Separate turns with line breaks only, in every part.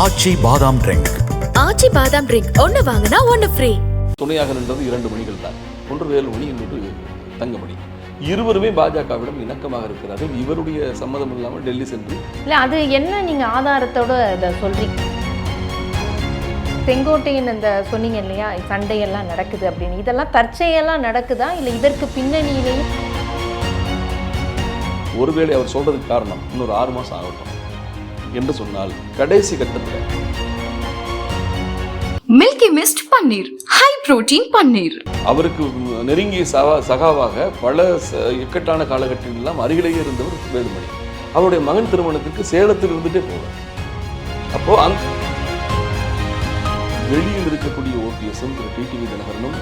ஆச்சி பாதாம் ட்ரிங்க்
ஆச்சி பாதாம் ட்ரிங்க் ஒன்னு வாங்கினா ஒன்னு ஃப்ரீ
துணையாக நின்றது இரண்டு மணிகள் தான். ஒன்று வேலுமணி இன்னொன்று தங்கமணி. இருவருமே பாஜகவிடம் இணக்கமாக இருக்கிறார்கள். இவருடைய சம்மதம் இல்லாமல் டெல்லி சென்று
இல்லை அது என்ன நீங்கள் ஆதாரத்தோட இதை சொல்கிறீங்க செங்கோட்டையன் இந்த சொன்னீங்க இல்லையா? சண்டையெல்லாம் நடக்குது அப்படின்னு. இதெல்லாம் தற்செயலாக நடக்குதா? இல்லை இதற்கு பின்னணியிலேயும்
ஒருவேளை அவர் சொல்றதுக்கு காரணம் இன்னொரு ஆறு மாசம் ஆகட்டும். என்று சொன்னால் கடைசி கட்டத்தில்.
Milky Mist paneer high protein paneer
அவருக்கு நெருங்கிய சகா சகாவாக பல இக்கட்டான காலகட்டங்களெல்லாம் அருகிலேயே இருந்தவர் வேலுமணி. அவருடைய மகன் திருமணத்துக்கு சேலத்தில் இருந்துட்டே போவார். அப்போ அந்த வெளியில் இருக்கக்கூடிய ஓபிஎஸும் திரு டிடிவி தினகரனும்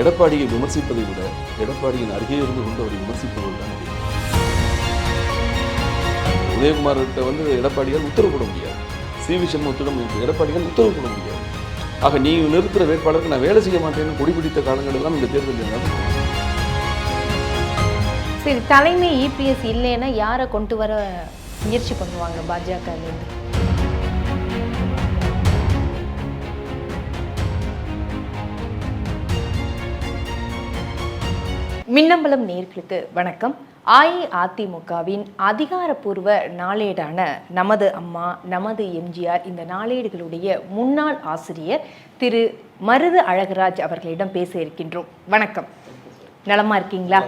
எடப்பாடியை விமர்சிப்பதை விட எடப்பாடியின் அருகே இருந்து கொண்டு அவரை விமர்சிப்பவர்கள் தான். உதயகுமார்கிட்ட வந்து எடப்பாடிகள் உத்தரவு போட முடியாது. சி. வி. எடப்பாடிகள் உத்தரவு போட முடியாது. ஆக நீ நிறுத்துகிற வேட்பாளருக்கு நான் வேலை செய்ய மாட்டேன்னு கொடி பிடித்த காலங்கள் இந்த தேர்தல்
சரி தலைமை இபிஎஸ் இல்லைன்னா யாரை கொண்டு வர முயற்சி பண்ணுவாங்க பாஜகலேருந்து மின்னம்பலம் நேர்களுக்கு வணக்கம். அஇஅதிமுகவின் அதிகாரப்பூர்வ நாளேடான நமது அம்மா நமது எம்ஜிஆர் இந்த நாளேடுகளுடைய முன்னாள் ஆசிரியர் திரு மருது அழகராஜ் அவர்களிடம் பேச இருக்கின்றோம். வணக்கம். நலமா இருக்கீங்களா?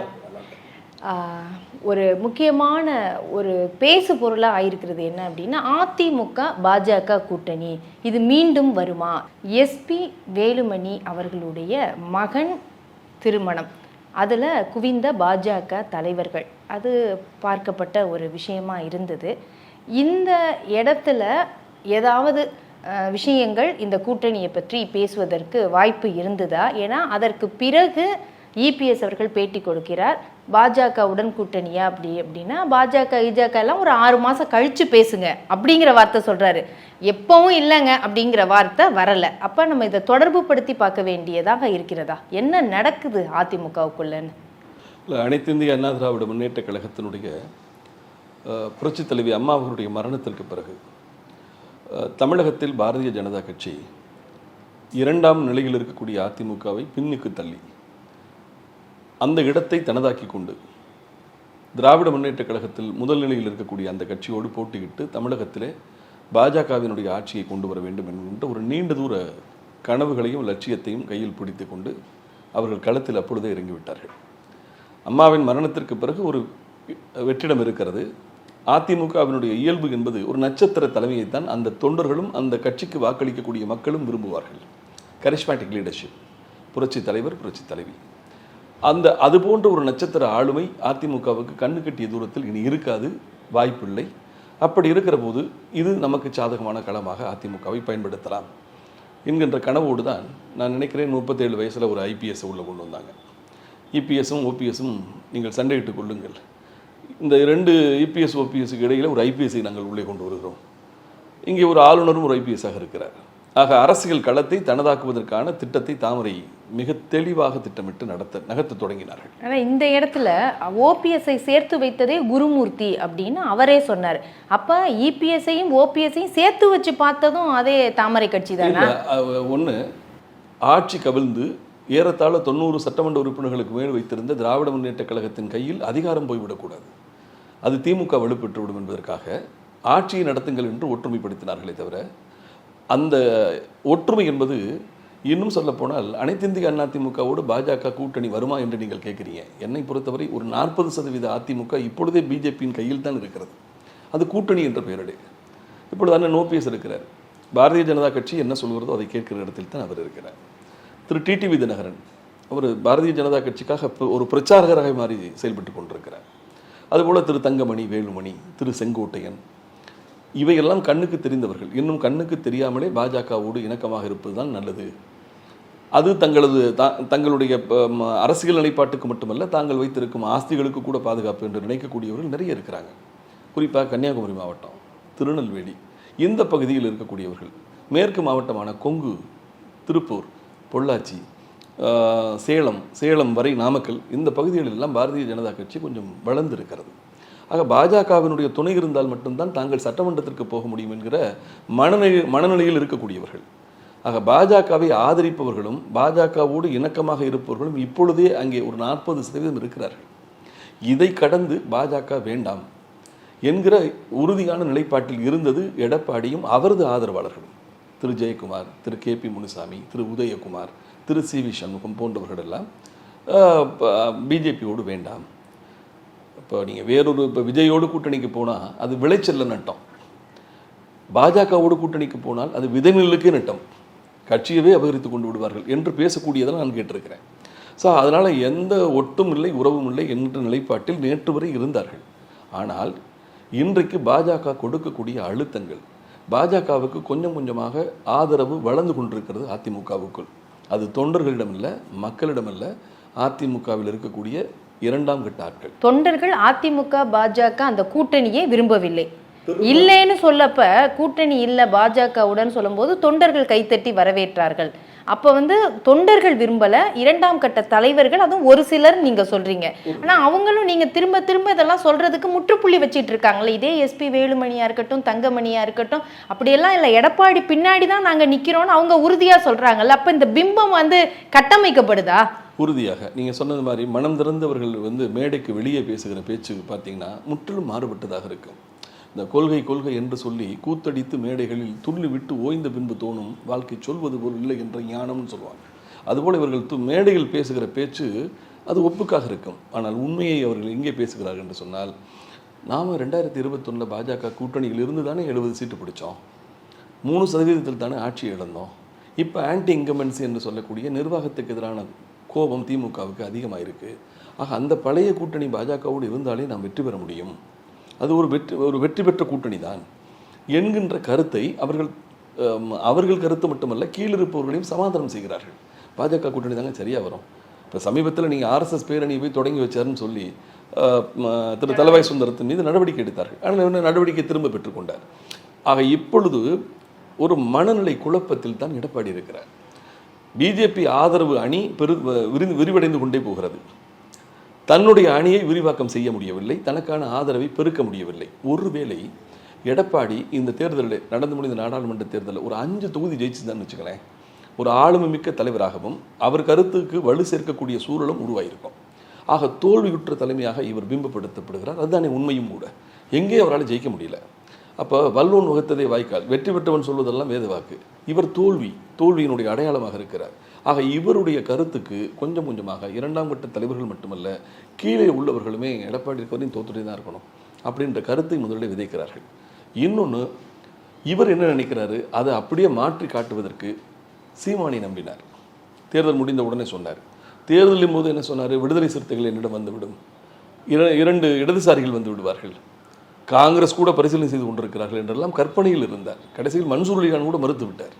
ஆஹ், ஒரு முக்கியமான ஒரு பேசு பொருளாக ஆயிருக்கிறது என்ன அப்படின்னா அதிமுக பாஜக கூட்டணி. இது மீண்டும் வருமா? எஸ்பி வேலுமணி அவர்களுடைய மகன் திருமணம். அதில் குவிந்த பாஜக தலைவர்கள். அது பார்க்கப்பட்ட ஒரு விஷயமா இருந்தது. இந்த இடத்துல ஏதாவது விஷயங்கள் இந்த கூட்டணியை பற்றி பேசுவதற்கு வாய்ப்பு இருந்ததா? ஏன்னா அதற்கு பிறகு இபிஎஸ் அவர்கள் பேட்டி கொடுக்கிறார். பாஜகவுடன் கூட்டணியா அப்படி அப்படின்னா பாஜக இஜக எல்லாம் ஒரு ஆறு மாதம் கழித்து பேசுங்க அப்படிங்கிற வார்த்தை சொல்கிறாரு எப்பவும் இல்லைங்க அப்படிங்கிற வார்த்தை வரலை. அப்போ நம்ம இதை தொடர்பு படுத்தி பார்க்க வேண்டியதாக இருக்கிறதா? என்ன நடக்குது அதிமுகவுக்குள்ளன்னு?
இல்லை அனைத்து இந்திய அண்ணா திராவிட முன்னேற்ற கழகத்தினுடைய புரட்சி தலைவி அம்மா அவர்களுடைய மரணத்திற்கு பிறகு தமிழகத்தில் பாரதிய ஜனதா கட்சி இரண்டாம் நிலையில் இருக்கக்கூடிய அதிமுகவை பின்னுக்கு தள்ளி. அந்த இடத்தை தனதாக்கி கொண்டு திராவிட முன்னேற்றக் கழகத்தில் முதல் நிலையில் இருக்கக்கூடிய அந்த கட்சியோடு போட்டியிட்டு தமிழகத்திலே பாஜகவினுடைய ஆட்சியை கொண்டு வர வேண்டும் என்கின்ற ஒரு நீண்ட தூர கனவுகளையும் லட்சியத்தையும் கையில் பிடித்து கொண்டு அவர்கள் களத்தில் அப்பொழுதே இறங்கிவிட்டார்கள். அம்மாவின் மரணத்திற்கு பிறகு ஒரு வெற்றிடம் இருக்கிறது. அதிமுகவினுடைய இயல்பு என்பது ஒரு நட்சத்திர தலைமையைத்தான் அந்த தொண்டர்களும் அந்த கட்சிக்கு வாக்களிக்கக்கூடிய மக்களும் விரும்புவார்கள். கரிஸ்மேட்டிக் லீடர்ஷிப் புரட்சி தலைவர் புரட்சி தலைவி. அந்த அது போன்ற ஒரு நட்சத்திர ஆளுமை அதிமுகவுக்கு கண்ணு கட்டிய தூரத்தில் இனி இருக்காது வாய்ப்பில்லை. அப்படி இருக்கிற போது இது நமக்கு சாதகமான களமாக அதிமுகவை பயன்படுத்தலாம் என்கின்ற கனவோடு தான் நான் நினைக்கிறேன் முப்பத்தேழு வயசில் ஒரு ஐபிஎஸ் உள்ளே கொண்டு வந்தாங்க. இபிஎஸும் ஓபிஎஸும் நீங்கள் சண்டையிட்டுக் கொள்ளுங்கள். இந்த இரண்டு இபிஎஸ் ஓபிஎஸ்க்கு இடையில் ஒரு ஐபிஎஸ்ஸை நாங்கள் உள்ளே கொண்டு வருகிறோம். இங்கே ஒரு ஆளுநரும் ஒரு ஐபிஎஸ்ஸாக இருக்கிறார். ஆக அரசியல் களத்தை தனதாக்குவதற்கான திட்டத்தை தாமரை மிக தெளிவாக திட்டமிட்டு நடத்த நகர்த்த தொடங்கினார்கள்.
ஆனால் இந்த இடத்துல ஓபிஎஸ்ஐ சேர்த்து வைத்ததே குருமூர்த்தி அப்படின்னு அவரே சொன்னார். அப்போ இபிஎஸ்ஐயும் ஓபிஎஸ்ஐயும் சேர்த்து வச்சு பார்த்ததும் அதே தாமரை கட்சி தானா?
ஒன்று ஆட்சி கவிழ்ந்து ஏறத்தாழ தொண்ணூறு சட்டமன்ற உறுப்பினர்களுக்கு மேல் வைத்திருந்த திராவிட முன்னேற்ற கழகத்தின் கையில் அதிகாரம் போய்விடக்கூடாது அது திமுக வலுப்பெற்று விடும் என்பதற்காக ஆட்சியை நடத்துங்கள் என்று ஒற்றுமைப்படுத்தினார்களே தவிர அந்த ஒற்றுமை என்பது இன்னும் சொல்லப்போனால் அனைத்திந்திய அண்ணா திமுகவோடு பாஜக கூட்டணி வருமா என்று நீங்கள் கேட்குறீங்க. என்னை பொறுத்தவரை ஒரு நாற்பது சதவீத அதிமுக இப்பொழுதே பிஜேபியின் கையில் தான் இருக்கிறது. அது கூட்டணி என்ற பெயரிடு இப்பொழுது அண்ணன் ஓபிஎஸ் இருக்கிறார். பாரதிய ஜனதா கட்சி என்ன சொல்கிறதோ அதை கேட்கிற இடத்தில் தான் அவர் இருக்கிறார். திரு டிடிவி தினகரன் அவர் பாரதிய ஜனதா கட்சிக்காக ஒரு பிரச்சாரகராக மாறி செயல்பட்டு கொண்டிருக்கிறார். அதுபோல் திரு தங்கமணி வேலுமணி திரு செங்கோட்டையன் இவையெல்லாம் கண்ணுக்கு தெரிந்தவர்கள். இன்னும் கண்ணுக்கு தெரியாமலே பாஜகவோடு இணக்கமாக இருப்பது தான் நல்லது. அது தங்களது தா- தங்களுடைய அரசியல் நிலைப்பாட்டுக்கு மட்டுமல்ல தாங்கள் வைத்திருக்கும் ஆஸ்திகளுக்கு கூட பாதுகாப்பு என்று நினைக்கக்கூடியவர்கள் நிறைய இருக்கிறாங்க. குறிப்பாக கன்னியாகுமரி மாவட்டம் திருநெல்வேலி இந்த பகுதியில் இருக்கக்கூடியவர்கள். மேற்கு மாவட்டமான கொங்கு திருப்பூர் பொள்ளாச்சி சேலம் சேலம் வரை நாமக்கல் இந்த பகுதிகளில் எல்லாம் பாரதிய ஜனதா கட்சி கொஞ்சம் வளர்ந்து இருக்கிறது ஆக பாஜகவினுடைய துணை இருந்தால் மட்டும்தான் தாங்கள் சட்டமன்றத்திற்கு போக முடியும் என்கிற மனநிலை மனநிலையில் இருக்கக்கூடியவர்கள். ஆக பாஜகவை ஆதரிப்பவர்களும் பாஜகவோடு இணக்கமாக இருப்பவர்களும் இப்பொழுதே அங்கே ஒரு நாற்பது சதவீதம் இருக்கிறார்கள். இதை கடந்து பாஜக வேண்டாம் என்கிற உறுதியான நிலைப்பாட்டில் இருந்தது எடப்பாடியும் அவரது ஆதரவாளர்களும். திரு ஜெயக்குமார் திரு கே பி முனுசாமி திரு உதயகுமார் திரு சி வி சண்முகம் போன்றவர்களெல்லாம் பிஜேபியோடு வேண்டாம். இப்போ நீங்கள் வேறொரு இப்போ விஜயோடு கூட்டணிக்கு போனால் அது விளைச்சல்ல நட்டம். பாஜகவோடு கூட்டணிக்கு போனால் அது விதைநெல்லுக்கே நட்டம். கட்சியவே அபகரித்து கொண்டு விடுவார்கள் என்று பேசக்கூடியதை நான் கேட்டிருக்கிறேன். ஸோ அதனால் எந்த ஒட்டும் இல்லை உறவும் இல்லை என்ற நிலைப்பாட்டில் நேற்று வரை இருந்தார்கள். ஆனால் இன்றைக்கு பாஜக கொடுக்கக்கூடிய அழுத்தங்கள் பாஜகவுக்கு கொஞ்சம் கொஞ்சமாக ஆதரவு வளர்ந்து கொண்டிருக்கிறது அதிமுகவுக்குள். அது தொண்டர்களிடம் இல்லை மக்களிடம் இல்லை அதிமுகவில் இருக்கக்கூடிய இரண்டாம் கட்ட ஆட்கள்.
தொண்டர்கள் அதிமுக பாஜக அந்த கூட்டணியை விரும்பவில்லை. இல்லைன்னு சொல்லப்ப கூட்டணி இல்ல பாஜகவுடன் சொல்லும்போது தொண்டர்கள் கைத்தட்டி வரவேற்றார்கள். அப்ப வந்து தொண்டர்கள் விரும்பல இரண்டாம் கட்ட தலைவர்கள் அதுவும் ஒரு சிலர் நீங்க சொல்றீங்க. ஆனா அவங்களும் நீங்க திரும்ப திரும்ப இதெல்லாம் சொல்றதுக்கு முற்றுப்புள்ளி வச்சிட்டு இருக்காங்களே இதே எஸ்பி வேலுமணியா இருக்கட்டும் தங்கமணியா இருக்கட்டும் அப்படியெல்லாம் இல்ல. எடப்பாடி பின்னாடி தான் நாங்க நிக்கிறோம்னு அவங்க உறுதியா சொல்றாங்கல்ல. அப்ப இந்த பிம்பம் வந்து கட்டமைக்கப்படுதா?
உறுதியாக. நீங்கள் சொன்னது மாதிரி மனம் திறந்தவர்கள் வந்து மேடைக்கு வெளியே பேசுகிற பேச்சு பார்த்தீங்கன்னா முற்றிலும் மாறுபட்டதாக இருக்கும். இந்த கொள்கை கொள்கை என்று சொல்லி கூத்தடித்து மேடைகளில் துள்ளி விட்டு ஓய்ந்த பின்பு தோணும் வாழ்க்கை சொல்வது போல் இல்லை என்ற ஞானம்னு சொல்லுவாங்க. அதுபோல் இவர்கள் து மேடையில் பேசுகிற பேச்சு அது ஒப்புக்காக இருக்கும். ஆனால் உண்மையை அவர்கள் எங்கே பேசுகிறார்கள் என்று சொன்னால் நாம் ரெண்டாயிரத்தி இருபத்தொன்னில் பாஜக கூட்டணியில் இருந்து தானே எழுபது சீட்டு பிடிச்சோம். மூணு சதவீதத்தில் தானே ஆட்சி இழந்தோம். இப்போ ஆன்டி இன்கமென்சி என்று சொல்லக்கூடிய நிர்வாகத்துக்கு எதிரான கோபம் திமுகவுக்கு அதிகமாக இருக்குது ஆக அந்த பழைய கூட்டணி பாஜகவோடு இருந்தாலே நாம் வெற்றி பெற முடியும். அது ஒரு வெற்றி ஒரு வெற்றி பெற்ற கூட்டணி தான் என்கின்ற கருத்தை அவர்கள் அவர்கள் கருத்து மட்டுமல்ல கீழிருப்பவர்களையும் சமாதானம் செய்கிறார்கள். பாஜக கூட்டணி தாங்க சரியாக வரும். இப்போ சமீபத்தில் நீங்கள் ஆர்எஸ்எஸ் பேரணி போய் தொடங்கி வச்சாருன்னு சொல்லி திரு தலைவாய் சுந்தரத்தின் மீது நடவடிக்கை எடுத்தார்கள். ஆனால் இவர் நடவடிக்கை திரும்ப பெற்றுக்கொண்டார் ஆக இப்பொழுது ஒரு மனநிலை குழப்பத்தில் தான் எடப்பாடி இருக்கிறார். பிஜேபி ஆதரவு அணி பெரு விரிந்து விரிவடைந்து கொண்டே போகிறது. தன்னுடைய அணியை விரிவாக்கம் செய்ய முடியவில்லை தனக்கான ஆதரவை பெருக்க முடியவில்லை. ஒருவேளை எடப்பாடி இந்த தேர்தலில் நடந்து முடிந்த நாடாளுமன்ற தேர்தலில் ஒரு அஞ்சு தொகுதி ஜெயிச்சுதான்னு வச்சுக்கலேன் ஒரு ஆளுமை மிக்க தலைவராகவும் அவர் கருத்துக்கு வலு சேர்க்கக்கூடிய சூழலும் உருவாயிருக்கும். ஆக தோல்வியுற்ற தலைமையாக இவர் பிம்பப்படுத்தப்படுகிறார். அதுதானே உண்மையும் கூட. எங்கே அவரால் ஜெயிக்க முடியல? அப்போ வல்லோன் வகுத்ததே வாய்க்கால். வெற்றி பெற்றவன் சொல்வதெல்லாம் வேத வாக்கு. இவர் தோல்வி தோல்வியினுடைய அடையாளமாக இருக்கிறார். ஆக இவருடைய கருத்துக்கு கொஞ்சம் கொஞ்சமாக இரண்டாம் கட்ட தலைவர்கள் மட்டுமல்ல கீழே உள்ளவர்களுமே எடப்பாடி இருக்கவரையும் தோத்துட்டே தான் இருக்கணும் அப்படின்ற கருத்தை முதலில் விதைக்கிறார்கள். இன்னொன்று இவர் என்ன நினைக்கிறாரு? அதை அப்படியே மாற்றி காட்டுவதற்கு சீமானி நம்பினார். தேர்தல் முடிந்த உடனே சொன்னார். தேர்தலின் போது என்ன சொன்னார்? விடுதலை சிறுத்தைகள் என்னிடம் வந்துவிடும் இர- இரண்டு இடதுசாரிகள் வந்து விடுவார்கள். காங்கிரஸ் கூட பரிசீலனை செய்து கொண்டிருக்கிறார்கள் என்றெல்லாம் கற்பனையில் இருந்தார். கடைசியில் மன்சூர் அலிகான் கூட மறுத்து விட்டார்.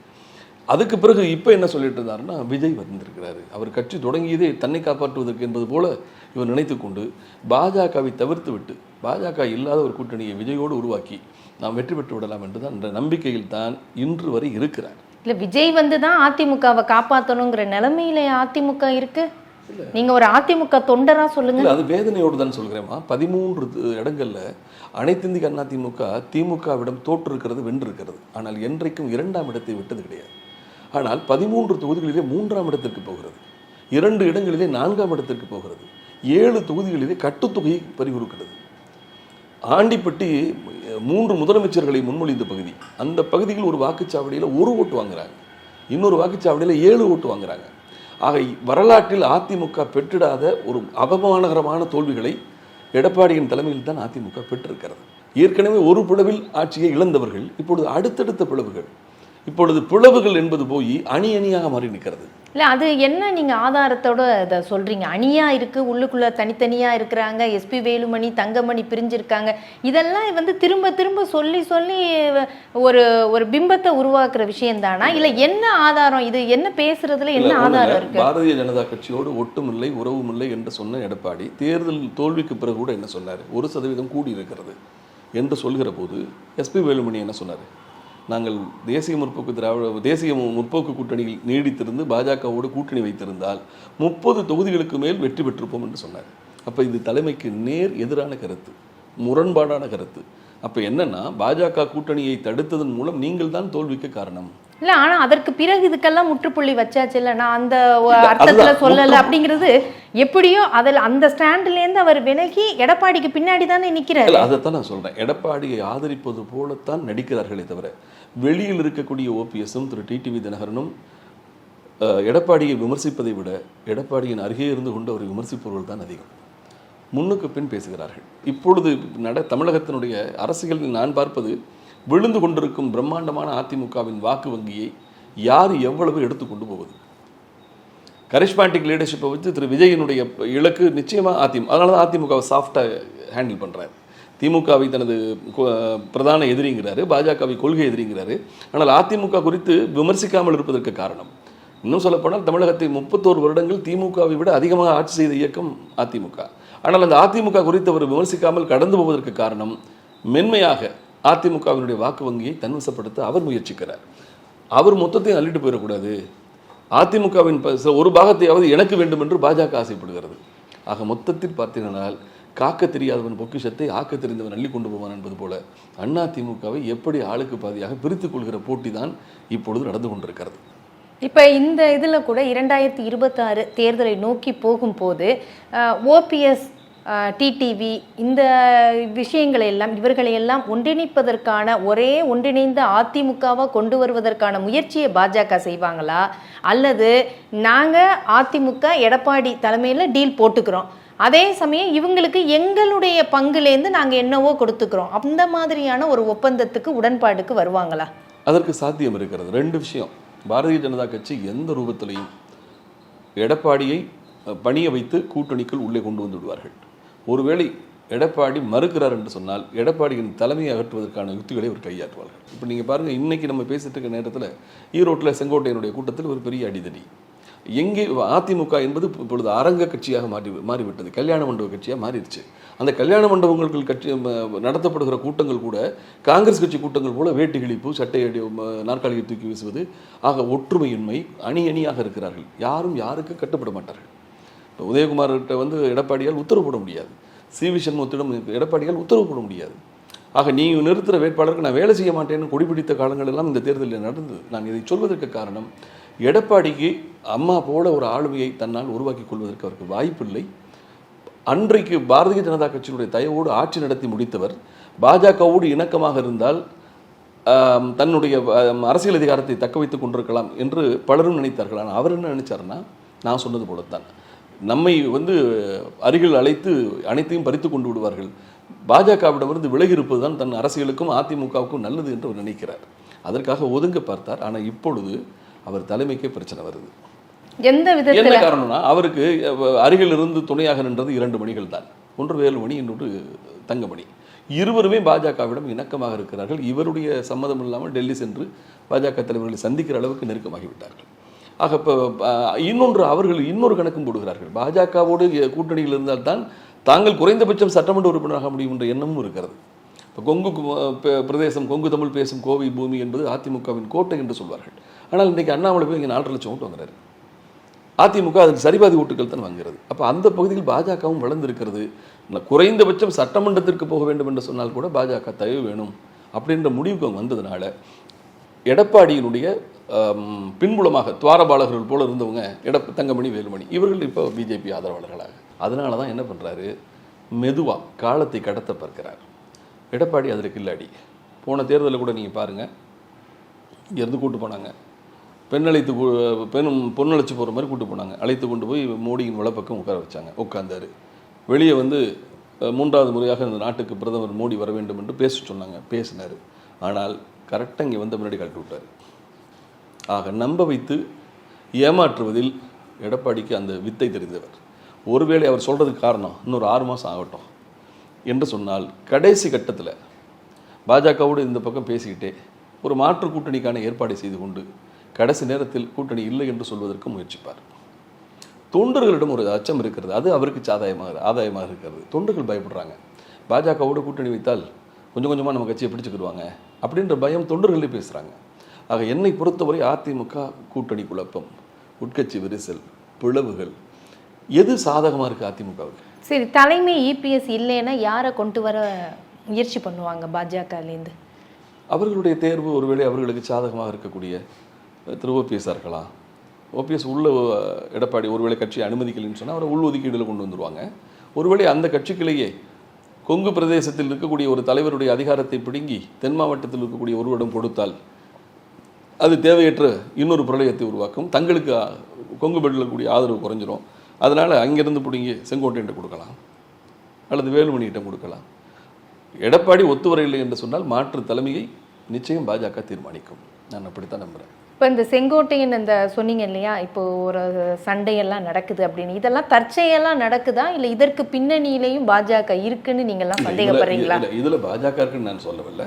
அதுக்கு பிறகு இப்போ என்ன சொல்லிட்டு இருந்தாருன்னா விஜய் வந்திருக்கிறாரு. அவர் கட்சி தொடங்கியதே தன்னை காப்பாற்றுவதற்கு என்பது போல இவர் நினைத்து கொண்டு பாஜகவை தவிர்த்து விட்டு பாஜக இல்லாத ஒரு கூட்டணியை விஜயோடு உருவாக்கி நாம் வெற்றி பெற்று விடலாம் என்று தான் என்ற நம்பிக்கையில் தான் இன்று வரை இருக்கிறார்.
இல்லை விஜய் வந்து தான் அதிமுகவை காப்பாற்றணுங்கிற நிலைமையில அதிமுக இருக்குது நீங்க ஒரு அதிமுக தொண்டரா சொல்லுங்க.
அது வேதனையோடு தான் சொல்கிறேம்மா பதிமூன்று இடங்கள்ல அனைத்து இந்திய அண்ணா திமுக திமுகவிடம் தோற்றிருக்கிறது வென்றிருக்கிறது. ஆனால் என்றைக்கும் இரண்டாம் இடத்தை விட்டது கிடையாது. ஆனால் பதிமூன்று தொகுதிகளிலே மூன்றாம் இடத்திற்கு போகிறது. இரண்டு இடங்களிலே நான்காம் இடத்திற்கு போகிறது. ஏழு தொகுதிகளிலே கட்டுத்தொகையை பறிகொடுக்கிறது. ஆண்டிப்பட்டி மூன்று முதலமைச்சர்களை முன்மொழிந்த பகுதி. அந்த பகுதியில் ஒரு வாக்குச்சாவடியில் ஒரு ஓட்டு வாங்குறாங்க. இன்னொரு வாக்குச்சாவடியில் ஏழு ஓட்டு வாங்குறாங்க. ஆக வரலாற்றில் அதிமுக பெற்றிடாத ஒரு அவமானகரமான தோல்விகளை எடப்பாடியின் தலைமையில் தான் அதிமுக பெற்றிருக்கிறது. ஏற்கனவே ஒரு பிளவில் ஆட்சியை இழந்தவர்கள் இப்பொழுது அடுத்தடுத்த பிளவுகள். இப்பொழுது பிளவுகள் என்பது போய் அணி அணியாக மாறி நிற்கிறது.
இல்ல அது என்ன நீங்க ஆதாரத்தோட இதை சொல்றீங்க? அணியா இருக்கு உள்ளுக்குள்ள தனித்தனியா இருக்கிறாங்க எஸ்பி வேலுமணி தங்கமணி பிரிஞ்சிருக்காங்க. இதெல்லாம் வந்து திரும்ப திரும்ப சொல்லி சொல்லி ஒரு ஒரு பிம்பத்தை உருவாக்குற விஷயம் தானா? இல்ல என்ன ஆதாரம்? இது என்ன பேசுறதுல என்ன ஆதாரம்
ஒண்ணுங்க,
இருக்கு?
பாரதிய ஜனதா கட்சியோடு ஒட்டுமில்லை உறவுமில்லை என்று சொன்ன எடப்பாடி தேர்தல் தோல்விக்கு பிறகு கூட என்ன சொன்னார்? ஒரு சதவீதம் கூடி இருக்கிறது என்று சொல்கிற போது எஸ்பி வேலுமணி என்ன சொன்னார்? நாங்கள் தேசிய முற்போக்கு திராவிட தேசிய முற்போக்கு கூட்டணியில் நீடித்திருந்து பாஜகவோடு கூட்டணி வைத்திருந்தால் முப்பது தொகுதிகளுக்கு மேல் வெற்றி பெற்றிருப்போம் என்று சொன்னார். அப்போ இது தலைமைக்கு நேர் எதிரான கருத்து முரண்பாடான கருத்து. அப்போ என்னென்னா பாஜக கூட்டணியை தடுத்ததன் மூலம் நீங்கள் தான் தோல்விக்கு காரணம்.
இல்ல ஆனா அதற்கு பிறகு இதுக்கெல்லாம் முற்றுப்புள்ளி வச்சாச்சு. இல்ல நான் அந்த அர்த்தத்துல சொல்லல அப்படிங்கிறது எப்படியோ அதுல அந்த ஸ்டாண்ட்ல இருந்து அவர் விலகி எடப்பாடிக்கு பின்னாடி தானே நிக்கிறாரு.
இல்ல அதைத்தான் நான் சொல்றேன். எடப்பாடியை ஆதரிப்பது போலத்தான் நடிக்கிறார்களே தவிர வெளியில் இருக்கக்கூடிய ஓபிஎஸும் திரு. டிடிவி தினகரனும் எடப்பாடியை விமர்சிப்பதை விட எடப்பாடியின் அருகே இருந்து கொண்டு அவரை விமர்சிப்பவர்கள் தான் அதிகம். முன்னுக்கு பின் பேசுகிறார்கள். இப்பொழுது நட தமிழகத்தினுடைய அரசியலில் நான் பார்ப்பது விழுந்து கொண்டிருக்கும் பிரம்மாண்டமான அதிமுகவின் வாக்கு வங்கியை யார் எவ்வளவு எடுத்து கொண்டு போவது? கரிஷ்மாட்டிக் லீடர்ஷிப்பை வச்சு திரு விஜயினுடைய இலக்கு நிச்சயமாக அதிமுக அதனால தான் அதிமுகவை சாஃப்டாக ஹேண்டில் பண்ணுறாரு திமுகவை தனது பிரதான எதிரிங்கிறாரு பாஜகவை கொள்கை எதிரிங்கிறாரு. ஆனால் அதிமுக குறித்து விமர்சிக்காமல் இருப்பதற்கு காரணம். இன்னும் சொல்லப்போனால் தமிழகத்தை முப்பத்தோரு வருடங்கள் திமுகவை விட அதிகமாக ஆட்சி செய்த இயக்கம் அதிமுக. ஆனால் அந்த அதிமுக குறித்து அவர் விமர்சிக்காமல் கடந்து போவதற்கு காரணம் மென்மையாக அதிமுகவினுடைய வாக்கு வங்கியை தன்வசப்படுத்த அவர் முயற்சிக்கிறார். அவர் மொத்தத்தையும் அள்ளிட்டு போயிடக்கூடாது. அதிமுகவின் ஒரு பாகத்தையாவது எனக்கு வேண்டும் என்று பாஜக ஆசைப்படுகிறது. ஆக மொத்தத்தில் பார்த்தீங்கன்னால் காக்க தெரியாதவன் பொக்கிஷத்தை ஆக்க தெரிந்தவன் அள்ளி கொண்டு போவான் என்பது போல அண்ணா திமுகவை எப்படி ஆளுக்கு பாதியாக பிரித்துக் கொள்கிற போட்டி தான் இப்பொழுது நடந்து கொண்டிருக்கிறது.
இப்போ இந்த இதில் கூட இரண்டாயிரத்தி இருபத்தாறு தேர்தலை நோக்கி போகும்போது ஓபிஎஸ் டிடிவி இந்த விஷயங்களை எல்லாம் இவர்களை எல்லாம் ஒன்றிணைப்பதற்கான ஒரே ஒன்றிணைந்த அதிமுகவாக கொண்டு வருவதற்கான முயற்சியை பாஜக செய்வாங்களா? அல்லது நாங்கள் அதிமுக எடப்பாடி தலைமையில் டீல் போட்டுக்கிறோம். அதே சமயம் இவங்களுக்கு எங்களுடைய பங்குலேருந்து நாங்கள் என்னவோ கொடுத்துக்கிறோம். அந்த மாதிரியான ஒரு ஒப்பந்தத்துக்கு உடன்பாடுக்கு வருவாங்களா?
அதற்கு சாத்தியம் இருக்கிறது. ரெண்டு விஷயம். பாரதிய ஜனதா கட்சி எந்த ரூபத்திலையும் எடப்பாடியை பணியை பணிய வைத்து கூட்டணிக்குள் உள்ளே கொண்டு வந்து விடுவார்கள். ஒருவேளை எடப்பாடி மறுக்கிறார் என்று சொன்னால் எடப்பாடியின் தலைமையை அகற்றுவதற்கான யுக்திகளை அவர் கையாற்றுவார்கள். இப்போ நீங்கள் பாருங்கள் இன்னைக்கு நம்ம பேசிட்டு இருக்க நேரத்தில் ஈரோட்டில் செங்கோட்டையனுடைய கூட்டத்தில் ஒரு பெரிய அடிதடி. எங்கே அதிமுக என்பது இப்பொழுது அரங்க கட்சியாக மாறி மாறிவிட்டது. கல்யாண மண்டப கட்சியாக மாறிடுச்சு. அந்த கல்யாண மண்டபங்கள் கட்சி நடத்தப்படுகிற கூட்டங்கள் கூட காங்கிரஸ் கட்சி கூட்டங்கள் போல வேட்டு கிழிப்பு சட்டை அடி நாற்காலியை தூக்கி வீசுவது ஆக ஒற்றுமையின்மை அணி அணியாக இருக்கிறார்கள். யாரும் யாருக்கு கட்டுப்பட மாட்டார்கள். இப்போ உதயகுமார்கிட்ட வந்து எடப்பாடியால் உத்தரவு போட முடியாது. சி. வி. சண்முகத்திடம் எடப்பாடியால் உத்தரவு போட முடியாது. ஆக நீ நிறுத்துகிற வேட்பாளருக்கு நான் வேலை செய்ய மாட்டேன்னு கொடிபிடித்த காலங்கள் எல்லாம் இந்த தேர்தலில் நடந்தது. நான் இதை சொல்வதற்கு காரணம் எடப்பாடிக்கு அம்மா போல ஒரு ஆளுமையை தன்னால் உருவாக்கி கொள்வதற்கு அவருக்கு வாய்ப்பில்லை. அன்றைக்கு பாரதிய ஜனதா கட்சியினுடைய தயவோடு ஆட்சி நடத்தி முடித்தவர் பாஜகவோடு இணக்கமாக இருந்தால் தன்னுடைய அரசியல் அதிகாரத்தை தக்க வைத்துக் கொண்டிருக்கலாம் என்று பலரும் நினைத்தார்கள். ஆனால் அவர் என்ன நினைச்சாருன்னா நான் சொன்னது போலத்தான். நம்மை வந்து அருகில் அழைத்து அனைத்தையும் பறித்து கொண்டு விடுவார்கள். பாஜகவிடமிருந்து விலகி இருப்பது தான் தன் அரசியலுக்கும் அதிமுகவுக்கும் நல்லது என்று அவர் நினைக்கிறார். அதற்காக ஒதுங்க பார்த்தார். ஆனால் இப்பொழுது அவர் தலைமைக்கே பிரச்சனை வருது.
எந்த
என்ன
விதத்துல
காரணம்னா அவருக்கு அருகில் இருந்து துணையாக நின்றது இரண்டு மணிகள் தான். ஒன்று வேலுமணி இன்னொன்று தங்கமணி இருவருமே பாஜகவிடம் இணக்கமாக இருக்கிறார்கள். இவருடைய சம்மதம் இல்லாமல் டெல்லி சென்று பாஜக தலைவர்களை சந்திக்கிற அளவுக்கு நெருக்கமாகிவிட்டார்கள். ஆக இப்போ இன்னொன்று அவர்கள் இன்னொரு கணக்கும் போடுகிறார்கள். பாஜகவோடு கூட்டணியில் இருந்தால்தான் தாங்கள் குறைந்தபட்சம் சட்டமன்ற உறுப்பினராக முடியும் என்ற எண்ணமும் இருக்கிறது. இப்போ கொங்கு பிரதேசம் கொங்கு தமிழ் பேசும் கோவை பூமி என்பது அதிமுகவின் கோட்டை என்று சொல்வார்கள். ஆனால் இன்றைக்கு அண்ணாமலை போய் இங்கே நாலரை லட்சம் ஓட்டு வாங்குறாரு. அதிமுக அதுக்கு சரிபாதி ஓட்டுகள் தான் வாங்குகிறது. அப்போ அந்த பகுதியில் பாஜகவும் வளர்ந்திருக்கிறது. குறைந்தபட்சம் சட்டமன்றத்திற்கு போக வேண்டும் என்று சொன்னால் கூட பாஜக தயவு வேணும். அப்படின்ற முடிவுக்கு அவங்க வந்ததுனால எடப்பாடியினுடைய பின்புலமாக துவாரபாலகர்கள் போல இருந்தவங்க இட தங்கமணி வேலுமணி இவர்கள் இப்போ பிஜேபி ஆதரவாளர்களாக. அதனால தான் என்ன பண்ணுறாரு மெதுவாக காலத்தை கடத்த பார்க்கிறார். எடப்பாடி அதற்கு கில்லாடி போன தேர்தலில் கூட நீங்கள் பாருங்கள் இங்கேருந்து கூட்டு போனாங்க. பெண் அழைத்து கூ- பெண் பொண்ணழைச்சு போகிற மாதிரி கூட்டு போனாங்க. அழைத்து கொண்டு போய் மோடியின் வலப்பக்கம் உட்கார வச்சாங்க உட்காந்தார் வெளியே வந்து மூன்றாவது முறையாக இந்த நாட்டுக்கு பிரதமர் மோடி வர வேண்டும் என்று பேச சொன்னாங்க பேசினார். ஆனால் கரெக்டாக இங்கே வந்த முன்னாடி கழட்டி விட்டார். ஆக நம்ப வைத்து ஏமாற்றுவதில் எடப்பாடிக்கு அந்த வித்தை தெரிந்தவர். ஒருவேளை அவர் சொல்கிறதுக்கு காரணம் இன்னொரு ஆறு மாதம் ஆகட்டும் என்று சொன்னால் கடைசி கட்டத்தில் பாஜகவோடு இந்த பக்கம் பேசிக்கிட்டே ஒரு மாற்று கூட்டணிக்கான ஏற்பாடை செய்து கொண்டு கடைசி நேரத்தில் கூட்டணி இல்லை என்று சொல்வதற்கு முயற்சிப்பார். தொண்டர்களிடம் ஒரு அச்சம் இருக்கிறது. அது அவருக்கு சாதாயமாக ஆதாயமாக இருக்கிறது. தொண்டர்கள் பயப்படுறாங்க. பாஜகவோடு கூட்டணி வைத்தால் கொஞ்சம் கொஞ்சமாக நம்ம கட்சியை பிடிச்சுக்கிடுவாங்க அப்படின்ற பயம் தொண்டர்களே பேசுகிறாங்க ஆக என்னை பொறுத்தவரை அதிமுக கூட்டணி குழப்பம் உட்கட்சி விரிசல் பிளவுகள். எது சாதகமாக இருக்குது அதிமுகவுக்கு?
சரி தலைமை இபிஎஸ் இல்லைன்னா யாரை கொண்டு வர முயற்சி பண்ணுவாங்க பாஜகலேருந்து
அவர்களுடைய தேர்வு ஒருவேளை அவர்களுக்கு சாதகமாக இருக்கக்கூடிய திரு ஓபிஎஸ்ஸாக இருக்கலாம் ஓபிஎஸ் உள்ள எடப்பாடி ஒருவேளை கட்சி அனுமதிக்கலைன்னு சொன்னால் அவரை உள் ஒதுக்கீடுல கொண்டு வந்துருவாங்க. ஒருவேளை அந்த கட்சிக்கிலேயே கொங்கு பிரதேசத்தில் இருக்கக்கூடிய ஒரு தலைவருடைய அதிகாரத்தை பிடுங்கி தென் மாவட்டத்தில் இருக்கக்கூடிய ஒருவரிடம் கொடுத்தால் அது தேவையற்ற இன்னொரு பிரளயத்தை உருவாக்கும். தங்களுக்கு கொங்கு பெல்ட்டில் கூடிய ஆதரவு குறைஞ்சிரும். அதனால் அங்கிருந்து பிடுங்கி செங்கோட்டையிட்ட கொடுக்கலாம். அல்லது வேலுமணியிடம் கொடுக்கலாம். எடப்பாடி ஒத்து வரவில்லை என்று சொன்னால் மாற்று தலைமையை நிச்சயம் பாஜக தீர்மானிக்கும். நான் அப்படித்தான் நம்புகிறேன்
இப்போ இந்த செங்கோட்டையன் இந்த சொன்னீங்க இல்லையா? இப்போ ஒரு சண்டையெல்லாம் நடக்குது அப்படின்னு. இதெல்லாம் தற்செயலா நடக்குதா? இல்லை இதற்கு பின்னணியிலையும் பாஜக இருக்குன்னு நீங்கெல்லாம் சந்தேகப்படுறீங்களா?
இதுல- இதுல பாஜக இருக்குன்னு நான் சொல்லவில்லை.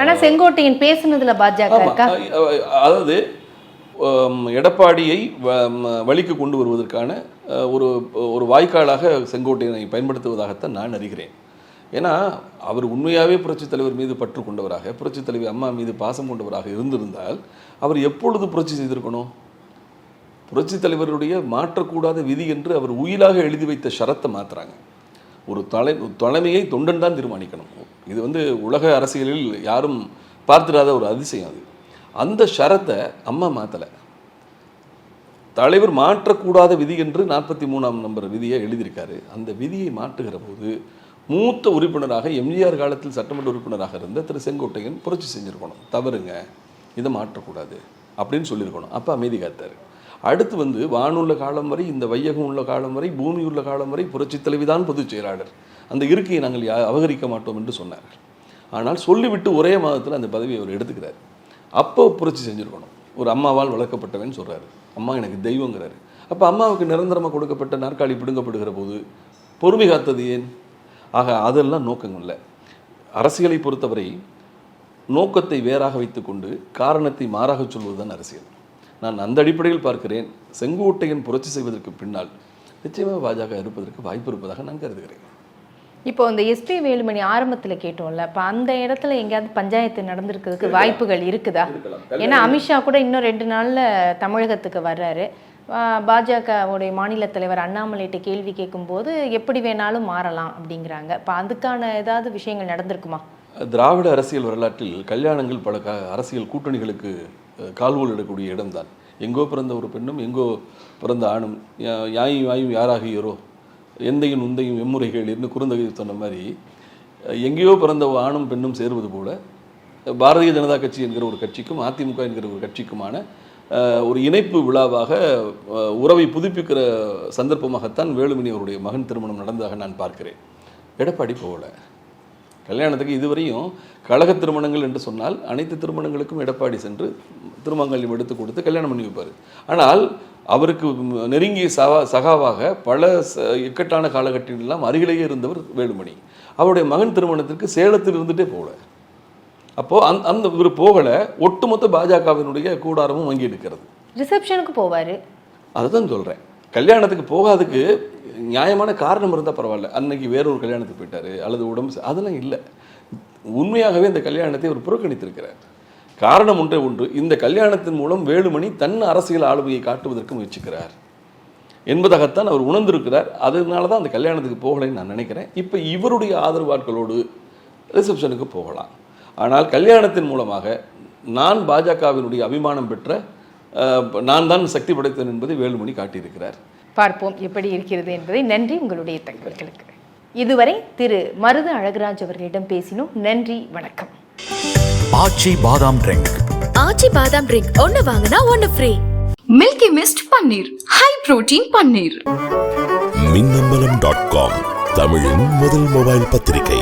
ஆனா செங்கோட்டையன் பேசுனதுல பாஜக
அதாவது எடப்பாடியை வழிக்கு கொண்டு வருவதற்கான ஒரு ஒரு வாய்க்காலாக செங்கோட்டையனை பயன்படுத்துவதாகத்தான் நான் அறிகிறேன். ஏன்னா அவர் உண்மையாகவே புரட்சித் தலைவர் மீது பற்று கொண்டவராக புரட்சித் தலைவி அம்மா மீது பாசம் கொண்டவராக இருந்திருந்தால் அவர் எப்பொழுது புரட்சி செய்திருக்கணும்? புரட்சித் தலைவருடைய மாற்றக்கூடாத விதி என்று அவர் உயிலாக எழுதி வைத்த ஷரத்தை மாத்துறாங்க. ஒரு தலை தலைமையை தொண்டன் தான் தீர்மானிக்கணும். இது வந்து உலக அரசியலில் யாரும் பார்த்துடாத ஒரு அதிசயம் அது. அந்த ஷரத்தை அம்மா மாற்றலை தலைவர் மாற்றக்கூடாத விதி என்று நாற்பத்தி மூணாம் நம்பர் விதியை எழுதியிருக்காரு. அந்த விதியை மாற்றுகிற போது மூத்த உறுப்பினராக எம்ஜிஆர் காலத்தில் சட்டமன்ற உறுப்பினராக இருந்த திரு செங்கோட்டையன் புரட்சி செஞ்சிருக்கணும். தவறுங்க. இதை மாற்றக்கூடாது. அப்படின்னு சொல்லியிருக்கணும். அப்போ அமைதி காத்தார். அடுத்து வந்து வானுள்ள காலம் வரை இந்த வையகம் உள்ள காலம் வரை பூமி உள்ள காலம் வரை புரட்சி தலைவிதான் பொதுச் செயலாளர். அந்த இருக்கையை நாங்கள் அபகரிக்க மாட்டோம் என்று சொன்னார் ஆனால் சொல்லிவிட்டு ஒரே மாதத்தில் அந்த பதவியை அவர் எடுத்துக்கிறார். அப்போ புரட்சி செஞ்சுருக்கணும். ஒரு அம்மாவால் வளர்க்கப்பட்டவன் சொல்கிறாரு அம்மா எனக்கு தெய்வங்கிறாரு. அப்போ அம்மாவுக்கு நிரந்தரமாக கொடுக்கப்பட்ட நாற்காலி பிடுங்கப்படுகிற போது பொறுமை காத்தது ஏன்? ஆக அதெல்லாம் நோக்கங்கள் இல்லை. அரசியலை பொறுத்தவரை நோக்கத்தை வேறாக வைத்துக்கொண்டு காரணத்தை மாறாக சொல்வதுதான் அரசியல். நான் அந்த அடிப்படையில் பார்க்கிறேன். செங்கோட்டையன் புரட்சி செய்வதற்கு பின்னால் நிச்சயமாக பாஜக இருப்பதற்கு வாய்ப்பு இருப்பதாக நான் கருதுகிறேன்.
இப்போ இந்த எஸ்பி வேலுமணி ஆரம்பத்துல கேட்டோம்ல அப்ப அந்த இடத்துல எங்கேயாவது பஞ்சாயத்து நடந்திருக்கிறதுக்கு வாய்ப்புகள் இருக்குதா? ஏன்னா அமித்ஷா கூட இன்னும் ரெண்டு நாள்ல தமிழகத்துக்கு வர்றாரு. பாஜகவுடைய மாநில தலைவர் அண்ணாமலைகிட்ட கேள்வி கேட்கும்போது எப்படி வேணாலும் மாறலாம் அப்படிங்கிறாங்க. இப்போ அதுக்கான ஏதாவது விஷயங்கள் நடந்திருக்குமா?
திராவிட அரசியல் வரலாற்றில் கல்யாணங்கள் பல அரசியல் கூட்டணிகளுக்கு கால்வோல் இடக்கூடிய இடம்தான். எங்கோ பிறந்த ஒரு பெண்ணும் எங்கோ பிறந்த ஆணும் யாயும் யாயும் யாராகியோரோ எந்தையும் உந்தையும் எம்முறைகளிர்னு குறுந்தகை சொன்ன மாதிரி எங்கேயோ பிறந்த ஒரு ஆணும் பெண்ணும் சேருவது போல பாரதிய ஜனதா கட்சி என்கிற ஒரு கட்சிக்கும் அதிமுக என்கிற ஒரு கட்சிக்குமான ஒரு இணைப்பு விழாவாக உறவை புதுப்பிக்கிற சந்தர்ப்பமாகத்தான் வேலுமணி அவருடைய மகன் திருமணம் நடந்ததாக நான் பார்க்கிறேன். எடப்பாடி போகலை. கல்யாணத்துக்கு இதுவரையும் கழக திருமணங்கள் என்று சொன்னால் அனைத்து திருமணங்களுக்கும் எடப்பாடி சென்று திருமங்கல்யம் எடுத்து கொடுத்து கல்யாணம் பண்ணி வைப்பார். ஆனால் அவருக்கு நெருங்கிய சகா சகாவாக பல ச- இக்கட்டான காலகட்டங்களெல்லாம் அருகிலேயே இருந்தவர் வேலுமணி. அவருடைய மகன் திருமணத்திற்கு சேலத்தில் இருந்துட்டே போகல அப்போது அந் அந்த இவர் போகலை ஒட்டுமொத்த பாஜகவினுடைய கூடாரமும் வங்கி எடுக்கிறது
ரிசப்ஷனுக்கு போவாரு.
அதுதான் சொல்கிறேன் கல்யாணத்துக்கு போகாதுக்கு நியாயமான காரணம் இருந்தால் பரவாயில்ல. அன்னைக்கு வேற ஒரு கல்யாணத்துக்கு போயிட்டாரு அல்லது உடம்பு அதெல்லாம் இல்லை. உண்மையாகவே இந்த கல்யாணத்தை அவர் புறக்கணித்திருக்கிறார். காரணம் ஒன்றே ஒன்று இந்த கல்யாணத்தின் மூலம் வேலுமணி தன் அரசியல் ஆளுமையை காட்டுவதற்கு முயற்சிக்கிறார். என்பதாகத்தான் அவர் உணர்ந்திருக்கிறார். அதனால தான் அந்த கல்யாணத்துக்கு போகலைன்னு நான் நினைக்கிறேன். இப்போ இவருடைய ஆதரவாட்களோடு ரிசப்ஷனுக்கு போகலாம். ஆனால் கல்யாணத்தின் மூலமாக நான் பாஜகவினுடைய அபிமானம் பெற்ற நான் தான் சக்தி படைத்தேன் என்பதை வேலுமணி காட்டியிருக்கிறார்.
பார்ப்போம் எப்படி இருக்கிறது என்பதை. நன்றி உங்களுடைய தகவல்களுக்கு. இதுவரை திரு மருது அழகராஜ் அவர்களிடம் பேசினோம். நன்றி வணக்கம்.
ஆச்சி பாதாம் ட்ரிங்க்.
ஆச்சி பாதாம் ட்ரிங்க். ஒன்னு வாங்கினா ஒன்னு free.
Milky Mist paneer. High protein paneer.
Minnambalam dot com தமிழின் முதல் மொபைல் பத்திரிகை.